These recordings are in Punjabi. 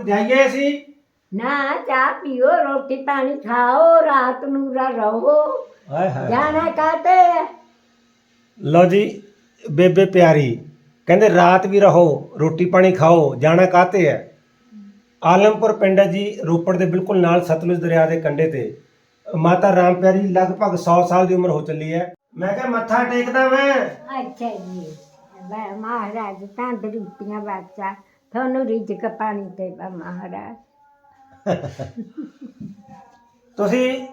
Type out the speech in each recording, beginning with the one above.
ਜਾਈਏ ਅਸੀਂ? ਨਾ ਚਾਹ ਪੀਓ ਰੋਟੀ ਪਾਣੀ ਖਾਓ ਰਾਤ ਨੂੰ ਰ- ਰਹੋ ਹਾਏ ਹਾਏ ਜਾਣਾ ਕਾਤੇ ਲਓ ਜੀ ਬੇਬੇ ਪਿਆਰੀ ਕਹਿੰਦੇ ਰਾਤ ਵੀ ਰਹੋ ਰੋਟੀ ਪਾਣੀ ਖਾਓ ਜਾਣਾ ਕਾਤੇ ਹੈ ਆਲਮਪੁਰ ਪਿੰਡ ਹੈ ਜੀ ਰੋਪੜ ਦੇ ਬਿਲਕੁਲ ਨਾਲ ਸਤਲੁਜ ਦਰਿਆ ਦੇ ਕੰਢੇ ਤੇ। ਮਾਤਾ ਰਾਮ ਪਿਆਰੀ ਲਗਭਗ 100 ਸਾਲ ਦੀ ਉਮਰ ਹੋ ਚੱਲੀ ਹੈ ਮੈਂ ਕਿਹਾ ਮੱਥਾ ਟੇਕਦਾ ਮੈਂ? ਅੱਛਾ ਜੀ ਮੈਂ ਮਹਾਰਾਜ ਤੰਦਰੁਸਤੀਆਂ ਬਾਦਸ਼ਾਹ ਤੁਹਾਨੂੰ ਰਿਜ਼ਕ ਪਾਣੀ ਤੇ ਮਹਾਰਾਜ। ਤੁਸੀਂ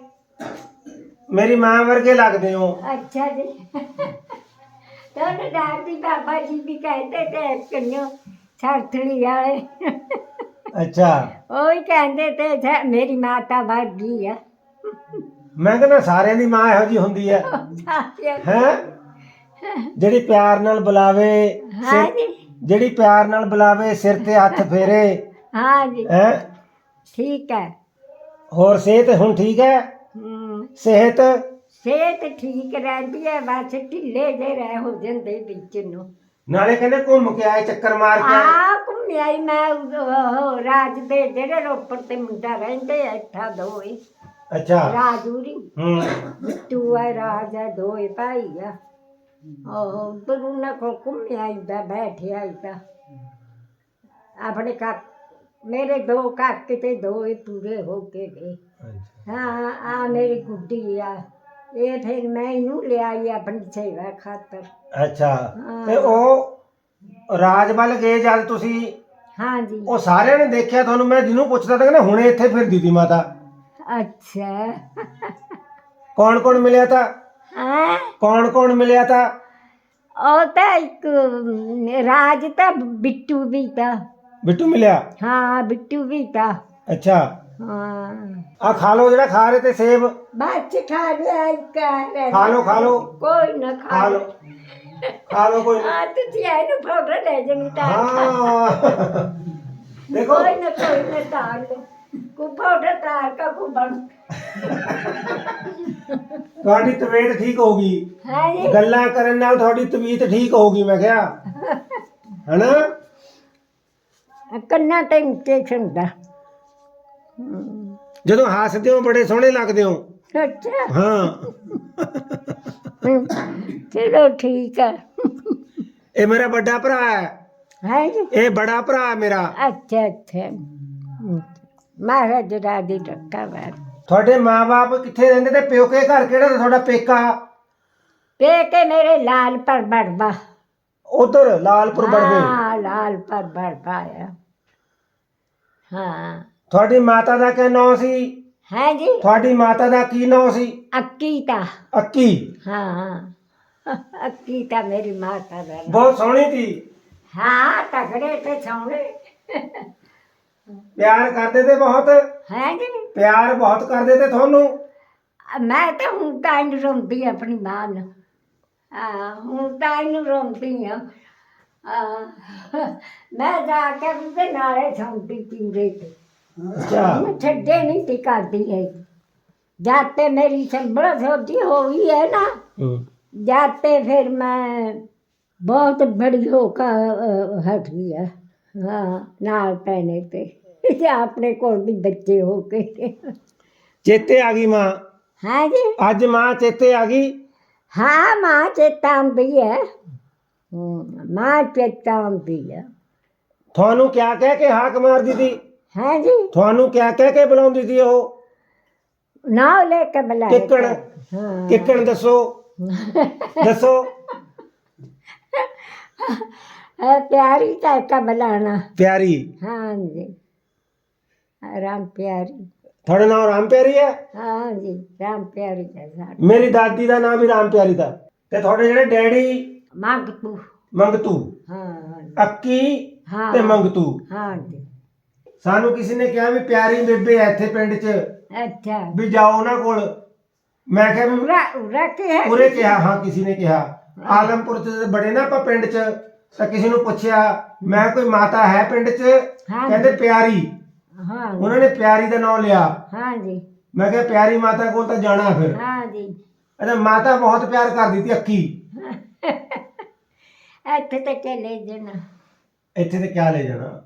ਮੇਰੀ ਮਾਂ ਵਰਗੇ ਲੱਗਦੇ ਹੋ। ਅੱਛਾ ਜੀ। ਤੁਹਾਨੂੰ ਦਾਦੀ ਬਾਬਾ ਜੀ ਵੀ ਕਹਿੰਦੇ ਤੇ ਕਿੰਨੋ ਸਰਥੜੀ ਵਾਲੇ। ਅੱਛਾ। ਉਹ ਹੀ ਕਹਿੰਦੇ ਤੇ ਮੇਰੀ ਮਾਤਾ ਵਰਗੀ ਆ। ਮੈਂ ਕਹਿੰਦਾ ਸਾਰਿਆਂ ਦੀ ਮਾਂ ਇਹੋ ਜੀ ਹੁੰਦੀ ਹੈ ਹੈ? ਜਿਹੜੀ ਪਿਆਰ ਨਾਲ ਬੁਲਾਵੇ ਹਾਂ ਸਿਰ- ਜੀ। ਜਿਹੜੀ ਪਿਆਰ ਨਾਲ ਬੁਲਾਵੇ ਸਿਰ ਤੇ ਹੱਥ ਫੇਰੇ। ਹਾਂ ਜੀ ਹੈ? ਠੀਕ ਹੈ। ਹੋਰ ਸਿਹਤ ਹੁਣ ਠੀਕ ਹੈ? ਹਮ, ਸਿਹਤ? ਸਿਹਤ ਠੀਕ ਰਹਿੰਦੀ ਹੈ ਬਸ ਢਿੱਲੇ ਜੇ ਰਹਿ ਹੋ ਜਾਂਦੇ ਵਿੱਚ ਨੂੰ। ਨਾਲੇ ਕਹਿੰਦੇ ਘੁੰਮ ਕੇ ਆਏ ਚੱਕਰ ਮਾਰ ਕੇ ਆਏ। ਆ ਘੁੰਮਿਆ ਹੀ ਮੈਂ ਉਹ ਰਾਜ ਦੇ ਜਿਹੜੇ ਰੋਪੜ ਤੇ ਮੁੰਡਾ ਰਹਿੰਦੇ ਆ ਇੱਥਾ ਦੋਏ ਅੱਛਾ। ਰਾਜੂਰੀ ਹੂੰ। ਬਿੱਟੂ ਹੈ ਰਾਜ ਹੈ ਦੋਏ ਭਾਈ ਆ। ਉਹ ਉਧਰ ਉਹਨਾਂ ਕੋਲ ਘੁੰਮਿਆ ਇਦਾਂ ਬੈਠਿਆ ਇਦਾਂ ਆਪਣੇ ਕਾ ਮੇਰੇ ਦੋ ਕਾਕੇ ਤੇ ਦੋਏ ਪੂਰੇ ਹੋ ਕੇ ਗਏ। ਹਾਂ ਆ ਮੇਰੀ ਗੁੱਡੀ ਆ ਇਹ ਫਿਰ ਮੈਂ ਇਹਨੂੰ ਲਿਆਈ ਆਪਣੀ ਸੇਵਾ ਖਾਤਰ। ਅੱਛਾ ਤੇ ਉਹ ਰਾਜ ਵੱਲ ਗਏ ਜਦ ਤੁਸੀਂ? ਹਾਂ ਜੀ ਉਹ ਸਾਰਿਆਂ ਨੇ ਦੇਖਿਆ ਤੁਹਾਨੂੰ ਮੈਂ ਜਿਹਨੂੰ ਪੁੱਛਦਾ ਤਾਂ ਕਹਿੰਦਾ ਹੁਣੇ ਇੱਥੇ ਫਿਰਦੀ ਤੀ ਮਾਤਾ। ਅੱਛਾ। ਕੌਣ ਕੌਣ ਮਿਲਿਆ ਤਾਂ? ਹਾਂ? ਕੌਣ ਕੌਣ ਮਿਲਿਆ ਤਾਂ? ਉਹ ਤਾਂ ਇੱਕ ਅਮ, ਰਾਜ ਤਾਂ ਬਿੱਟੂ ਵੀ ਤਾਂ। ਬਿੱਟੂ ਮਿਲਿਆ? ਹਾਂ ਬਿੱਟੂ ਵੀ ਤਾਂ। ਅੱਛਾ। ਹਾਂ। ਆ ਖਾ ਲਓ ਜਿਹੜਾ ਖਾ ਰਹੇ ਤੇ ਸੇਬ। ਬੱਚ ਖਾ ਲਿਆ ਇੱਕ ਆ ਖਾ ਲਓ ਖਾ ਲਓ। ਕੋਈ ਨਾ ਖਾ ਖਾ ਲਓ। ਖਾ ਲਓ ਕੋਈ ਆ ਤੁਸੀਂ ਇਹਨੂੰ ਪਾਉਡਰ ਲੈ ਜਣੀ ਤਾਂ ਹਾਂ। ਦੇਖੋ। ਕੋਈ ਨਾ ਕੋਈ ਨਾ ਤਾਰ ਲੋ ਕੋ ਪਾਉਡਰ ਤਾਰ ਕਾ ਕੋ ਬਣ ਤੁਹਾਡੀ ਤਬੀਅਤ ਠੀਕ ਹੈ ਜੀ। ਗੱਲਾਂ ਕਰਨ ਨਾਲ ਤੁਹਾਡੀ ਤਬੀਅਤ ਠੀਕ ਹੋਊਗੀ ਮੈਂ ਕਿਹਾ। ਹਨਾ? ਕੰਨਾਂ ਤੇ ਇੰਜੈਕਸ਼ਨ ਦਾ ਜਦੋਂ ਹੱਸਦੇ ਹੋ ਬੜੇ ਸੋਹਣੇ ਲੱਗਦੇ ਹੋ। ਅੱਛਾ। ਹਾਂ। ਚਲੋ ਠੀਕ ਹੈ ਇਹ ਮੇਰਾ ਵੱਡਾ ਭਰਾ ਹੈ। ਹੈ ਜੀ। ਇਹ ਬੜਾ ਭਰਾ ਹੈ ਮੇਰਾ। ਅੱਛਾ ਅੱਛਾ। ਮਹਾਰਾਜ ਰਾਜੀ ਰੱਖਾ ਵਾਰ ਤੁਹਾਡੇ ਮਾਪੇ ਕਿੱਥੇ ਰਹਿੰਦੇ ਤੇ ਪਿਓਕੇ ਘਰ ਕਿਹੜਾ ਤੇ ਤੁਹਾਡਾ ਪੇਕਾ? ਤੇ ਕੇ ਮੇਰੇ ਲਾਲ ਪਰ ਬੜਬਾ। ਉਧਰ ਲਾਲਪੁਰ ਬੜਵੇ ਹਾਂ ਲਾਲ ਪਰ ਬੜਬਾ ਆ। ਹਾਂ। ਤੁਹਾਡੀ ਮਾਤਾ ਦਾ ਕੀ ਨਾਂ ਸੀ? ਹੈ ਜੀ? ਤੁਹਾਡੀ ਮਾਤਾ ਦਾ ਕੀ ਨਾਂ ਸੀ? ਅੱਕੀ ਤਾਂ ਅੱਕੀ। ਹਾਂ। ਅੱਕੀ ਤਾਂ ਮੇਰੀ ਮਾਤਾ ਦਾ ਨਾਂ। ਬਹੁਤ ਸੋਹਣੀ ਸੀ ਹਾਂ ਤਗੜੇ ਤੇ ਸੋਹਣੇ। ਪਿਆਰ ਕਰਦੇ ਤੇ ਬਹੁਤ। ਹੈ ਜੀ ਪਿਆਰ ਬਹੁਤ ਕਰਦੇ ਤੇ ਤੁਹਾਨੂੰ। ਮੈਂ ਤਾਂ ਹੁਣ ਤਾਂ ਇਹਨੂੰ ਰੋਂਦੀ ਆ ਆਪਣੀ ਮਾਂ ਨੂੰ। ਹਾਂ ਹੁਣ ਤਾਂ ਇਹਨੂੰ ਰੋਂਦੀ ਆ। ਮੈਂ ਜਾ ਕੇ ਉਹਦੇ ਨਾਲੇ ਸੌਂਦੀ ਪੀਂਦੇ ਤੇ। ਅੱਛਾ। ਮੈਂ ਛੱਡੇ ਨਹੀਂ ਤੇ ਕਰਦੀ ਹੈ ਜਾਤੇ ਮੇਰੀ ਸੰਭਲ ਸੋਦੀ ਹੋਈ ਹੈ ਨਾ ਹੂੰ। ਜਾਤੇ ਫਿਰ ਮੈਂ ਬਹੁਤ ਬੜੀ ਹੋ ਕੇ ਹਟ ਗਈ ਹੈ ਹਾਂ ਨਾਲ ਪੈਣੇ ਤੇ ਤੇ ਆਪਣੇ ਕੋਲ ਵੀ ਬੱਚੇ ਹੋ ਕੇ ਚੇਤੇ ਆ ਗਈ ਮਾਂ? ਹਾਂ ਜੀ। ਅੱਜ ਮਾਂ ਚੇਤੇ ਆ ਗਈ? ਹਾਂ ਮਾਂ ਚੇਤਾ ਆਉਂਦੀ ਹੈ। ਹਮ, ਮਾਂ ਚੇਤਾ ਆਉਂਦੀ ਹੈ। ਤੁਹਾਨੂੰ ਕਿਆ ਕਹਿ ਕੇ ਹਾਕ ਮਾਰਦੀ ਸੀ? ਹਾਂ ਜੀ। ਤੁਹਾਨੂੰ ਕਿਆ ਕਹਿ ਕੇ ਬੁਲਾਉਂਦੀ ਸੀ ਉਹ? ਨਾ ਲੈ ਕੇ ਬੁਲਾਇਆ ਕਿੱਕਣ ਹਾਂ। ਕਿੱਕਣ ਦੱਸੋ। ਦੱਸੋ। ਤਾਂ ਕਾ ਬੁਲਾਣਾ ਪਿਆਰੀ? ਹਾਂ ਜੀ ਰਾਮ ਪਿਆਰੀ। ਤੁਹਾਡਾ ਨਾਮ ਰਾਮ ਪਿਆਰੀ ਹੈ? ਜੀ ਰਾਮ ਪਿਆਰੀ ਦਾ ਸਾਡਾ। ਮੇਰੀ ਦਾਦੀ ਦਾ ਨਾਮ ਵੀ ਰਾਮ ਪਿਆਰੀ ਦਾ। ਤੇ ਤੁਹਾਡੇ ਜਿਹੜੇ ਡੈਡੀ? ਮੰਗ ਤੂੰ ਮੰਗਤੂ। ਹਾਂ ਅੱਕੀ ਹਾਂ। ਤੇ ਮੰਗਤੂ। ਹਾਂ ਜੀ ਸਾਨੂੰ ਕਿਸੇ ਨੇ ਕਿਹਾ ਵੀ ਪਿਆਰੀ ਬੇਬੇ ਹੈ ਇੱਥੇ ਪਿੰਡ 'ਚ। ਅੱਛਾ। ਵੀ ਜਾਓ ਉਹਨਾਂ ਕੋਲ। ਮੈਂ ਕਿਹਾ ਵੀ ਉਰਾ ਉਰਾ ਕੀ ਹੈ ਉਰੇ ਕਿਹਾ ਹਾਂ ਕਿਸੇ ਨੇ ਕਿਹਾ। ਆਲਮਪੁਰ 'ਚ ਬੜੇ ਨਾ ਆਪਾਂ ਪਿੰਡ 'ਚ ਤਾਂ ਕਿਸੇ ਨੂੰ ਪੁੱਛਿਆ ਮੈਂ ਕੋਈ ਮਾਤਾ ਹੈ ਪਿੰਡ 'ਚ? ਹਾਂ ਕਹਿੰਦੇ ਪਿਆਰੀ। ਹਾਂ ਉਹਨਾਂ ਨੇ ਪਿਆਰੀ ਦਾ ਨਾਮ ਲਿਆ। ਹਾਂ ਜੀ ਮੈਂ ਕਿਹਾ ਪਿਆਰੀ ਮਾਤਾ ਕੋਲ ਤਾਂ ਜਾਣਾ ਫਿਰ। ਹਾਂ ਜੀ ਅਰੇ ਮਾਤਾ ਬਹੁਤ ਪਿਆਰ ਕਰਦੀ ਸੀ ਅੱਕੀ ਇੱਥੇ ਤੇ ਚਲੇ ਜਾਣਾ। ਇੱਥੇ ਤੇ ਕਿਆ ਲੈ ਜਾਣਾ?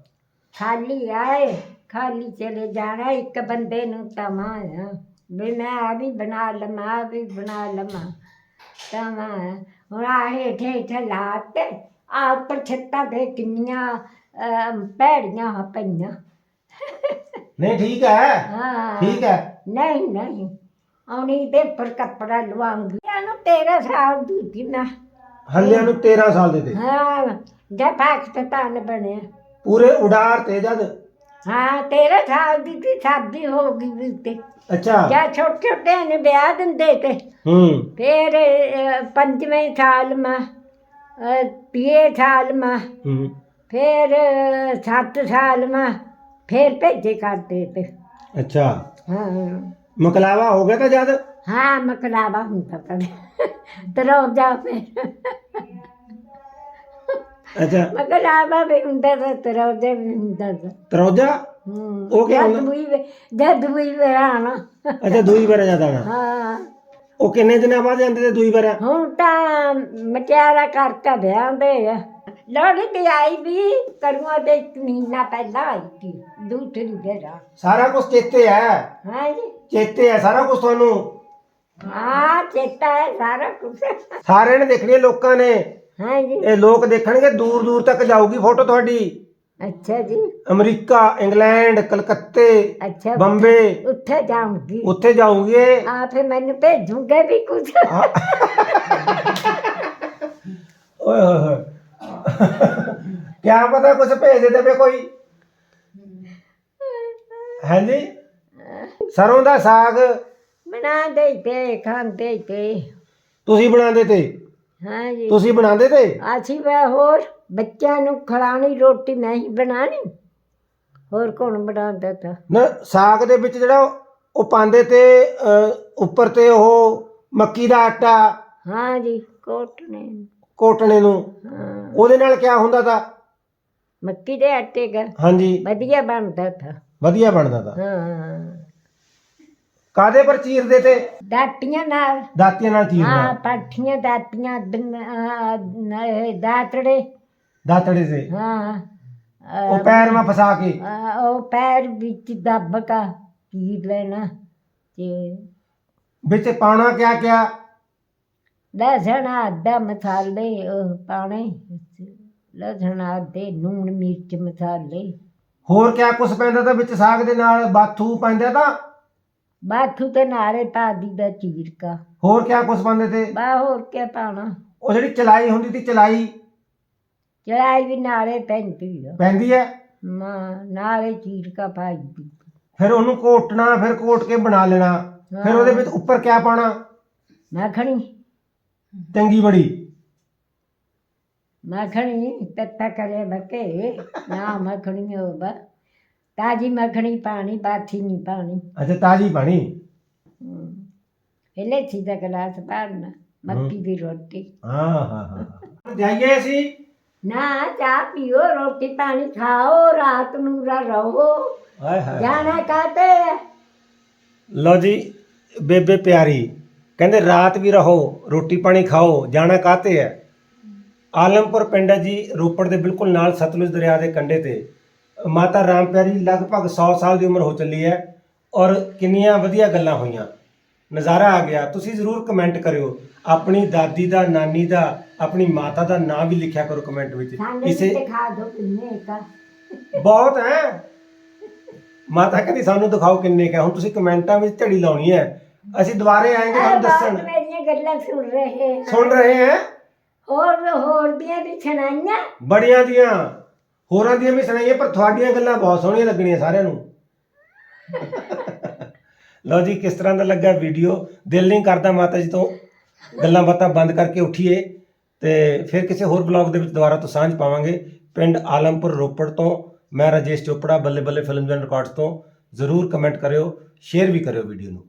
ਖਾਲੀ ਆਏ ਖਾਲੀ ਚਲੇ ਜਾਣਾ ਇੱਕ ਬੰਦੇ ਨੂੰ ਤਮਾ ਆ। ਵੀ ਮੈਂ ਆ ਵੀ ਬਣਾ ਲਵਾਂ ਆਹ ਵੀ ਬਣਾ ਲਵਾਂ। ਤਮਾ ਹੁਣ ਹੇਠ ਹੇਠ ਲਾਤੇ ਆ ਉੱਪਰ ਛੱਤਾਂ ਤੇ ਕਿੰਨੀਆਂ ਅਮ, ਭੈੜੀਆਂ ਪਈਆਂ। ਨਹੀਂ ਠੀਕ ਹੈ। ਹਾਂ। ਠੀਕ ਹੈ। ਨਹੀਂ ਨਹੀਂ ਆਉਣੀ ਤੇ ਪਰ ਕੱਪੜਾ ਲਵਾਉਂਗੀ ਇਹਨੂੰ ਤੇਰਾ ਸਾਲ ਦੀ ਸੀ ਮੈਂ। ਹੱਲਿਆਂ ਨੂੰ 13 ਸਾਲ ਦੇ ਤੇ। ਹਾਂ ਜਦ ਪਾਕਿਸਤਾਨ ਬਣਿਆ। ਪੂਰੇ ਉਡਾਰ ਤੇ ਜਦ ਹਾਂ ਤੇਰਾ ਸਾਲ ਦੀ ਸੀ ਸ਼ਾਦੀ ਹੋ ਗਈ ਵੀ ਤੇ। ਅੱਛਾ। ਜਾਂ ਛੋਟੇ ਛੋਟੇ ਨੇ ਵਿਆਹ ਦਿੰਦੇ ਤੇ। ਹੂੰ। ਫਿਰ ਅਹ, ਪੰਜਵੇਂ ਸਾਲ ਮਾ ਤੀਏ ਸਾਲ ਮਾ ਹੂੰ। ਫਿਰ ਅਹ, ਸੱਤ ਸਾਲ ਮਾ ਫਿਰ ਭੇਜੇ ਕਰਦੇ ਤੇ। ਅੱਛਾ। ਹਾਂ। ਮਕਲਾਵਾ ਹੋ ਗਿਆ ਤਾਂ ਜਦ? ਹਾਂ ਮਕਲਾਵਾ ਹੁੰਦਾ ਤਾਂ। ਤਰੋ ਜਾ ਫਿਰ। ਅੱਛਾ। ਮਕਲਾਵਾ ਵੀ ਹੁੰਦਾ ਤਾਂ ਤਰੋ ਜਾ ਵੀ ਹੁੰਦਾ ਤਾਂ। ਤਰੋਜਾ ਹੂੰ ਉਹ ਕੀ ਜਦ ਹੁੰਦਾ? ਵੀ ਜਦ ਵੀ ਵਰਾਣਾ ਅੱਛਾ ਦੂਈ ਵਾਰ ਜਾਂਦਾ ਨਾ ਹਾਂ। ਉਹ ਕਿੰਨੇ ਦਿਨਾਂ ਬਾਅਦ ਜਾਂਦੇ ਤੇ ਦੂਈ ਵਾਰ? ਹੁਣ ਤਾਂ ਮਟਿਆਰਾ ਕਰਤਾ ਵਿਆਹਦੇ ਆ। ਲੋੜੀ ਤੇ ਆਈ ਵੀ ਕਰੂਆ ਦੇ ਇੱਕ ਮਹੀਨਾ ਪਹਿਲਾਂ ਆਈ ਸੀ ਦੂਸਰੀ ਘਰਾ ਸਾਰਾ ਕੁਝ ਚੇਤੇ ਹੈ ਹਾਂ ਜੀ। ਚੇਤੇ ਹੈ ਸਾਰਾ ਕੁਝ ਤੁਹਾਨੂੰ? ਹਾਂ ਚੇਤਾ ਹੈ ਸਾਰਾ ਕੁਝ ਸਾਰਿਆਂ ਨੇ ਦੇਖਣੀ ਹੈ ਲੋਕਾਂ ਨੇ। ਹਾਂ ਜੀ ਇਹ ਲੋਕ ਦੇਖਣਗੇ ਦੂਰ ਦੂਰ ਤੱਕ ਜਾਊਗੀ ਫੋਟੋ ਤੁਹਾਡੀ। ਅੱਛਾ ਜੀ। ਅਮਰੀਕਾ ਇੰਗਲੈਂਡ ਕਲਕੱਤੇ ਅੱਛਾ ਬੰਬੇ। ਉੱਥੇ ਜਾਊਂਗੀ। ਉੱਥੇ ਜਾਊਂਗੀ। ਆ ਫਿਰ ਮੈਨੂੰ ਭੇਜੂਗੇ ਵੀ ਕੁਝ। ਓਏ ਹੋਏ ਹੋਏ। ਕਿਆ ਪਤਾ ਕੁਝ ਭੇਜ ਦੇਵੇ ਕੋਈ। ਹਾਂਜੀ। ਸਰੋਂ ਦਾ ਸਾਗ। ਬਣਾ ਦੇ ਤੇ ਖਾਂਦੇ ਤੇ ਤੁਸੀਂ ਬਣਾਉਂਦੇ ਤੇ। ਹਾਂ ਜੀ। ਤੁਸੀਂ ਬਣਾਉਂਦੇ ਤੇ? ਅਸੀਂ ਵੇ ਹੋਰ ਬੱਚਿਆਂ ਨੂੰ ਖਿਲਾਣੀ ਰੋਟੀ ਮੈਂ ਹੀ ਬਣਾਣੀ ਹੋਰ ਕੌਣ ਬਣਾਉਂਦਾ ਤਾ? ਨਾ ਸਾਗ ਦੇ ਵਿੱਚ ਜਿਹੜਾ ਉਹ ਪਾਉਂਦੇ ਤੇ ਅਹ, ਉੱਪਰ ਤੇ ਉਹ ਮੱਕੀ ਦਾ ਆਟਾ ਹਾਂ ਜੀ ਕੋਟਨੇ ਕੋਟਣੇ ਨੂੰ। ਹਾਂ। ਉਹਦੇ ਨਾਲ ਕਿਆ ਹੁੰਦਾ ਤਾ? ਮੱਕੀ ਦੇ ਆਟੇ ਦਾ ਹਾਂਜੀ। ਵਧੀਆ ਬਣਦਾ ਤਾ। ਵਧੀਆ ਬਣਦਾ ਤਾ। ਹਾਂ। ਕਾਦੇ ਪਰ ਚੀਰਦੇ ਤੇ? ਦਾਤੀਆਂ ਨਾਲ। ਦਾਤੀਆਂ ਨਾਲ ਹਾਂ ਚੀਰਨਾ ਪਾਠੀਆਂ ਦਾਤੀਆਂ ਨ- ਇਹ ਦਾਤੜੇ। ਦਾਤੜੇ ਤੇ। ਹਾਂ। ਉਹ ਪੈਰ ਮਾ ਫਸਾ ਕੇ। ਉਹ ਪੈਰ ਵਿੱਚ ਦੱਬ ਕਾ ਚੀਰ ਲੈਣਾ ਤੇ ਵਿੱਚ ਪਾਉਣਾ ਕਿਆ ਕਿਆ? ਲਸਣ ਆਦਾ ਮਸਾਲੇ ਉਹ ਪਾਣੇ ਲਸਣ ਆਦੇ ਨੂਣ ਮਿਰਚ ਮਸਾਲੇ। ਹੋਰ ਕਿਆ ਕੁਛ ਪੈਂਦਾ ਤਾਂ ਵਿੱਚ ਸਾਗ ਦੇ ਨਾਲ? ਬਾਥੂ ਪੈਂਦਾ ਤਾਂ? ਬਾਥੂ ਤੇ ਨਾਰੇ ਪਾਦੀ ਦਾ ਚੀਰ ਕਾ ਹੋਰ ਕਿਆ ਕੁਛ ਪਾਉਂਦੇ ਤੇ? ਬਾ ਹੋਰ ਕੀ ਪਾਣਾ ਉਹ ਜਿਹੜੀ ਚਲਾਈ ਹੁੰਦੀ ਤੀ ਚਲਾਈ? ਚੜਾਈ ਵੀ ਨਾਰੇ ਪੈਂਦੀ ਆ। ਪੈਂਦੀ ਹੈ ਮਾਂ ਨਾਰੇ ਚੀਰ ਕਾ ਪਾਈ ਦੀ। ਫਿਰ ਉਹਨੂੰ ਕੋਟਣਾ ਫਿਰ ਕੋਟ ਕੇ ਬਣਾ ਲੈਣਾ। ਫਿਰ ਉਹਦੇ ਵਿੱਚ ਉੱਪਰ ਕਿਆ ਪਾਉਣਾ? ਮੱਖਣੀ। ਚੰਗੀ ਬੜੀ। ਮੱਖਣੀ ਤੱਤਾ ਕਰੇ ਬਕੇ। ਨਾ ਮੱਖਣੀ ਹੋਵਾ ਤਾਜੀ ਮੱਖਣੀ ਪਾਣੀ ਬਾਥੀ ਨਹੀਂ ਪਾਣੀ ਅੱਛਾ ਤਾਜੀ ਪਾਣੀ? ਹਮ। ਇਹਲੇ ਸੀਧਾ ਗਲਾਸ ਪਾਣਾ ਮੱਕੀ ਦੀ ਰੋਟੀ। ਹਾਂ ਹਾਂ ਹਾਂ ਜਾਈਏ ਅਸੀਂ? ਨਾ ਚਾਹ ਪੀਓ ਰੋਟੀ ਪਾਣੀ ਖਾਓ ਰਾਤ ਨੂੰ ਰਹੋ ਹਾਏ ਹਾਏ ਜਾਣਾ ਕਾਤੇ ਲਓ ਜੀ ਬੇਬੇ ਪਿਆਰੀ ਕਹਿੰਦੇ ਰਾਤ ਵੀ ਰਹੋ ਰੋਟੀ ਪਾਣੀ ਖਾਓ ਜਾਣਾ ਕਾਤੇ ਹੈ। ਆਲਮਪੁਰ ਪਿੰਡ ਹੈ ਜੀ ਰੋਪੜ ਦੇ ਬਿਲਕੁਲ ਨਾਲ ਸਤਲੁਜ ਦਰਿਆ ਦੇ ਕੰਢੇ ਤੇ। ਮਾਤਾ ਰਾਮ ਪਿਆਰੀ ਲਗਭਗ 100 ਸਾਲ ਦੀ ਉਮਰ ਹੋ ਚੱਲੀ ਹੈ ਔਰ ਕਿੰਨੀਆਂ ਵਧੀਆ ਗੱਲਾਂ ਹੋਈਆਂ। ਨਜ਼ਾਰਾ ਆ ਗਿਆ। ਤੁਸੀਂ ਜ਼ਰੂਰ ਕਮੈਂਟ ਕਰਿਓ। ਆਪਣੀ ਦਾਦੀ ਦਾ ਨਾਨੀ ਦਾ ਆਪਣੀ ਮਾਤਾ ਦਾ ਨਾਮ ਵੀ ਲਿਖਿਆ ਕਰੋ ਕਮੈਂਟ ਵਿੱਚ। ਇਸੇ ਦਿਖਾ ਦੋ ਕਿੰਨੇ ਕਾ ਬਹੁਤ ਹੈ। ਮਾਤਾ ਕਹਿੰਦੀ ਸਾਨੂੰ ਦਿਖਾਓ ਕਿੰਨੇ ਕਾ ਹੁਣ ਤੁਸੀਂ ਕਮੈਂਟਾਂ ਵਿੱਚ ਝੜੀ ਲਾਉਣੀ ਹੈ। ਅਸੀਂ ਦੁਬਾਰੇ ਆਏਂਗੇ ਤੁਹਾਨੂੰ ਦੱਸਣ। ਮੇਰੀਆਂ ਗੱਲਾਂ ਸੁਣ ਰਹੇ ਹਾਂ। ਸੁਣ ਰਹੇ ਹੈ? ਹੋਰ ਹੋਰ ਦੀਆਂ ਵੀ ਸੁਣਾਈਆਂ? ਬੜੀਆਂ ਦੀਆਂ। ਹੋਰਾਂ ਦੀਆਂ ਵੀ ਸੁਣਾਈਆਂ, ਪਰ ਤੁਹਾਡੀਆਂ ਗੱਲਾਂ ਬਹੁਤ ਸੋਹਣੀਆਂ ਲੱਗਣੀਆਂ ਸਾਰਿਆਂ ਨੂੰ। ਲਓ ਜੀ, ਕਿਸ ਤਰ੍ਹਾਂ ਦਾ ਲੱਗਾ ਵੀਡੀਓ? ਦਿਲ ਨਹੀਂ ਕਰਦਾ ਮਾਤਾ ਜੀ ਤੋਂ ਗੱਲਾਂ ਬਾਤਾਂ ਬੰਦ ਕਰਕੇ ਉੱਠੀਏ। ਤੇ ਫਿਰ ਕਿਸੇ ਹੋਰ ਬਲੌਗ ਦੇ ਵਿੱਚ ਦੁਬਾਰਾ ਤੋਂ ਸਾਂਝ ਪਾਵਾਂਗੇ। ਪਿੰਡ ਆਲਮਪੁਰ ਰੋਪੜ ਤੋਂ, ਮੈਂ ਰਾਜੇਸ਼ ਚੋਪੜਾ, ਬੱਲੇ ਬੱਲੇ ਫਿਲਮਸ ਐਂਡ ਰਿਕਾਰਡਸ ਤੋਂ। ਜ਼ਰੂਰ ਕਮੈਂਟ ਕਰਿਓ ਸ਼ੇਅਰ ਵੀ ਕਰਿਓ ਵੀਡੀਓ ਨੂੰ।